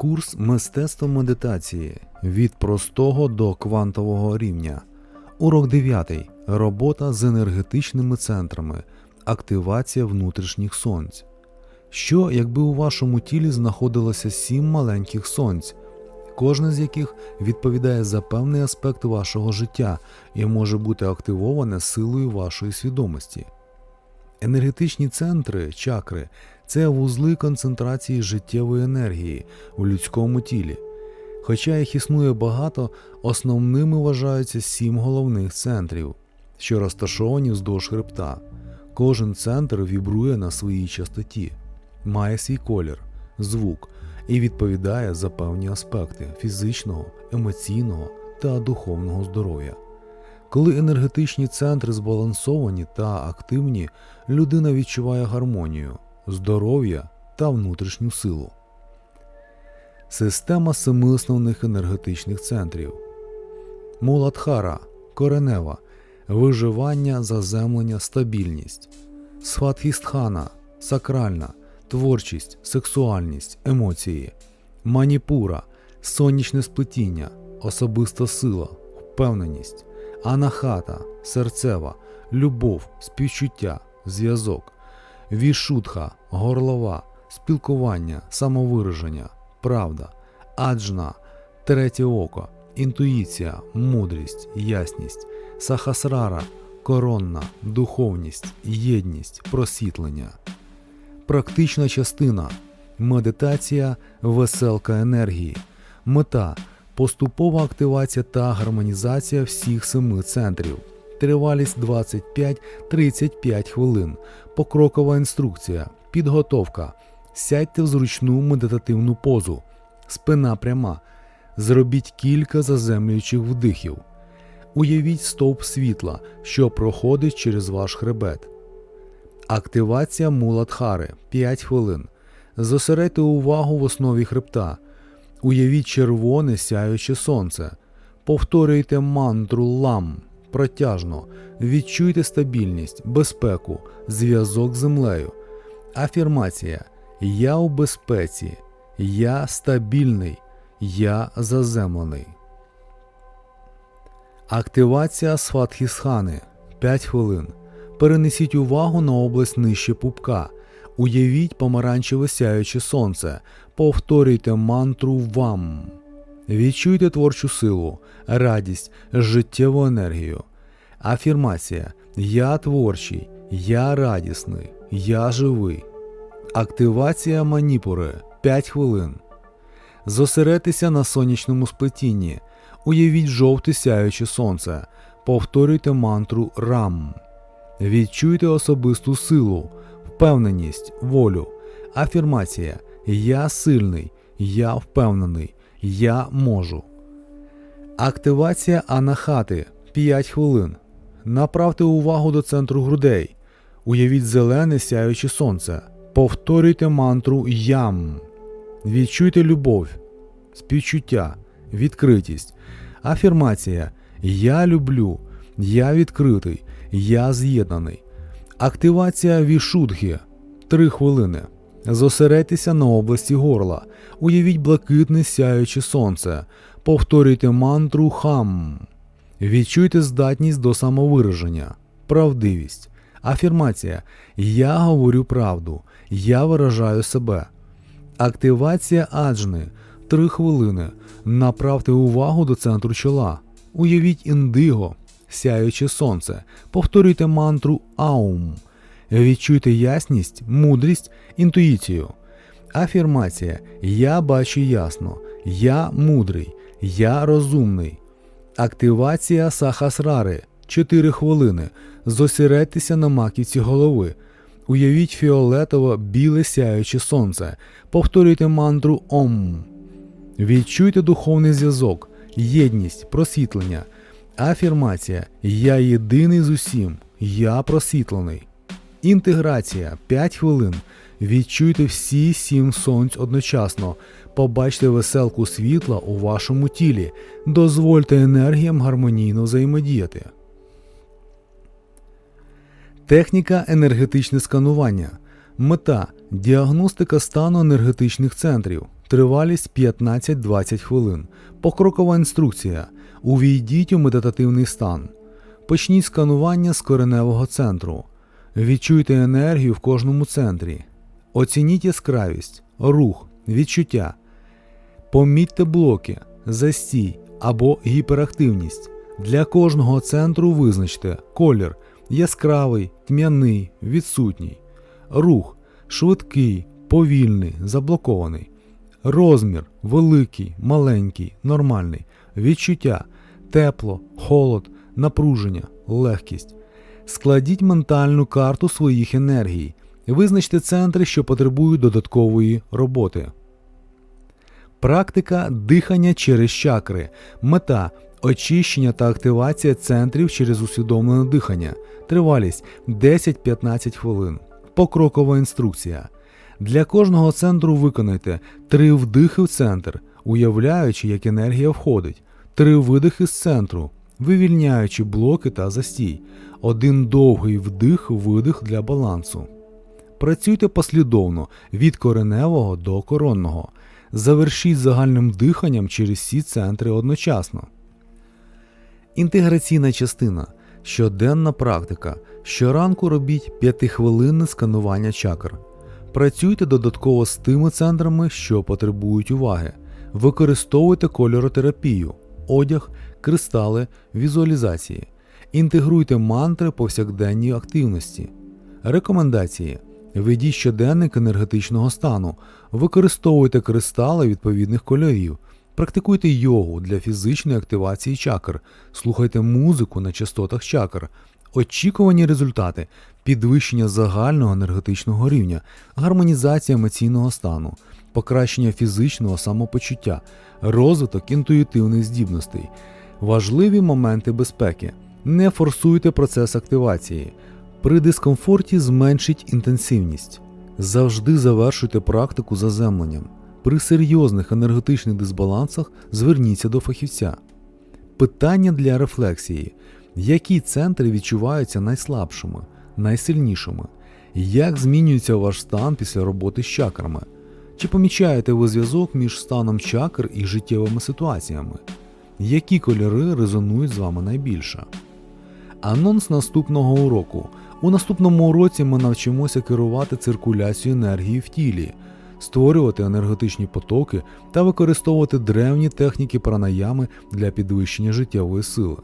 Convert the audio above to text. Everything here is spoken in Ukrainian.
Курс мистецтва медитації від простого до квантового рівня. Урок 9. Робота з енергетичними центрами. Активація внутрішніх сонць. Що, якби у вашому тілі знаходилося сім маленьких сонць, кожне з яких відповідає за певний аспект вашого життя і може бути активоване силою вашої свідомості. Енергетичні центри, чакри це вузли концентрації життєвої енергії у людському тілі. Хоча їх існує багато, основними вважаються сім головних центрів, що розташовані вздовж хребта. Кожен центр вібрує на своїй частоті, має свій колір, звук і відповідає за певні аспекти фізичного, емоційного та духовного здоров'я. Коли енергетичні центри збалансовані та активні, людина відчуває гармонію, здоров'я та внутрішню силу. Система семи основних енергетичних центрів. Муладхара коренева, виживання, заземлення, стабільність, Сватхістхана сакральна, творчість, сексуальність, емоції, Маніпура, сонячне сплетіння, особиста сила, впевненість, Анахата, серцева, любов, співчуття, зв'язок, Вішутха, горлова, спілкування, самовираження, правда, аджна, третє око, інтуїція, мудрість, ясність, сахасрара, коронна, духовність, єдність, просвітлення. Практична частина медитація, веселка енергії, мета поступова активація та гармонізація всіх семи центрів. Тривалість 25-35 хвилин. Покрокова інструкція. Підготовка. Сядьте в зручну медитативну позу. Спина пряма. Зробіть кілька заземлюючих вдихів. Уявіть стовп світла, що проходить через ваш хребет. Активація муладхари 5 хвилин. Зосередьте увагу в основі хребта. Уявіть червоне сяюче сонце. Повторюйте мантру лам протяжно. Відчуйте стабільність, безпеку, зв'язок з землею. Афірмація Я у безпеці. Я стабільний. Я заземлений. Активація Сватхісхани 5 хвилин. Перенесіть увагу на область нижче пупка. Уявіть помаранчеве сяюче сонце. Повторюйте мантру вам. Відчуйте творчу силу, радість, життєву енергію. Афірмація Я творчий, я радісний, я живий. Активація маніпури 5 хвилин. Зосередьтеся на сонячному сплетінні. Уявіть жовте сяюче сонце. Повторюйте мантру Рам. Відчуйте особисту силу, впевненість, волю. Афірмація Я сильний, я впевнений, я можу. Активація анахати 5 хвилин. Направте увагу до центру грудей. Уявіть зелене сяюче сонце. Повторюйте мантру Ям. Відчуйте любов, співчуття, відкритість. Афірмація Я люблю, я відкритий, я з'єднаний. Активація вішудхи 3 хвилини. Зосередьтеся на області горла. Уявіть блакитне сяюче сонце. Повторюйте мантру хам. Відчуйте здатність до самовираження, правдивість. Афірмація Я говорю правду, я виражаю себе. Активація аджни 3 хвилини. Направте увагу до центру чола. Уявіть індиго, сяюче сонце. Повторюйте мантру Аум. Відчуйте ясність, мудрість, інтуїцію. Афірмація Я бачу ясно, я мудрий, я розумний. Активація сахасрари 4 хвилини. Зосередьтеся на маківці голови. Уявіть фіолетово біле сяюче сонце. Повторюйте мантру Ом. Відчуйте духовний зв'язок, єдність, просвітлення. Афірмація Я єдиний з усім, я просвітлений. Інтеграція 5 хвилин. Відчуйте всі сім сонць одночасно. Побачте веселку світла у вашому тілі. Дозвольте енергіям гармонійно взаємодіяти. Техніка енергетичне сканування. Мета діагностика стану енергетичних центрів. Тривалість 15-20 хвилин. Покрокова інструкція. Увійдіть у медитативний стан. Почніть сканування з кореневого центру. Відчуйте енергію в кожному центрі. Оцініть яскравість, рух, відчуття. Помітьте блоки, застій або гіперактивність. Для кожного центру визначте колір яскравий, тьмяний, відсутній, рух швидкий, повільний, заблокований, розмір великий, маленький, нормальний, відчуття тепло, холод, напруження, легкість. Складіть ментальну карту своїх енергій. Визначте центри, що потребують додаткової роботи. Практика дихання через чакри. Мета очищення та активація центрів через усвідомлене дихання. Тривалість 10-15 хвилин. Покрокова інструкція. Для кожного центру виконайте три вдихи в центр, уявляючи, як енергія входить, три видихи з центру, вивільняючи блоки та застій, один довгий вдих-видих для балансу. Працюйте послідовно від кореневого до коронного. Завершіть загальним диханням через всі центри одночасно. Інтеграційна частина. Щоденна практика. Щоранку робіть 5-хвилинне сканування чакр. Працюйте додатково з тими центрами, що потребують уваги. Використовуйте кольоротерапію, одяг, кристали, візуалізації. Інтегруйте мантри повсякденній активності. Рекомендації. Ведіть щоденник енергетичного стану, використовуйте кристали відповідних кольорів, практикуйте йогу для фізичної активації чакр, слухайте музику на частотах чакр, очікувані результати, підвищення загального енергетичного рівня, гармонізація емоційного стану, покращення фізичного самопочуття, розвиток інтуїтивних здібностей, важливі моменти безпеки. Не форсуйте процес активації. При дискомфорті зменшіть інтенсивність. Завжди завершуйте практику заземленням. При серйозних енергетичних дисбалансах зверніться до фахівця. Питання для рефлексії: які центри відчуваються найслабшими, найсильнішими? Як змінюється ваш стан після роботи з чакрами? Чи помічаєте ви зв'язок між станом чакр і життєвими ситуаціями? Які кольори резонують з вами найбільше? Анонс наступного уроку. У наступному уроці ми навчимося керувати циркуляцією енергії в тілі, створювати енергетичні потоки та використовувати древні техніки пранаями для підвищення життєвої сили.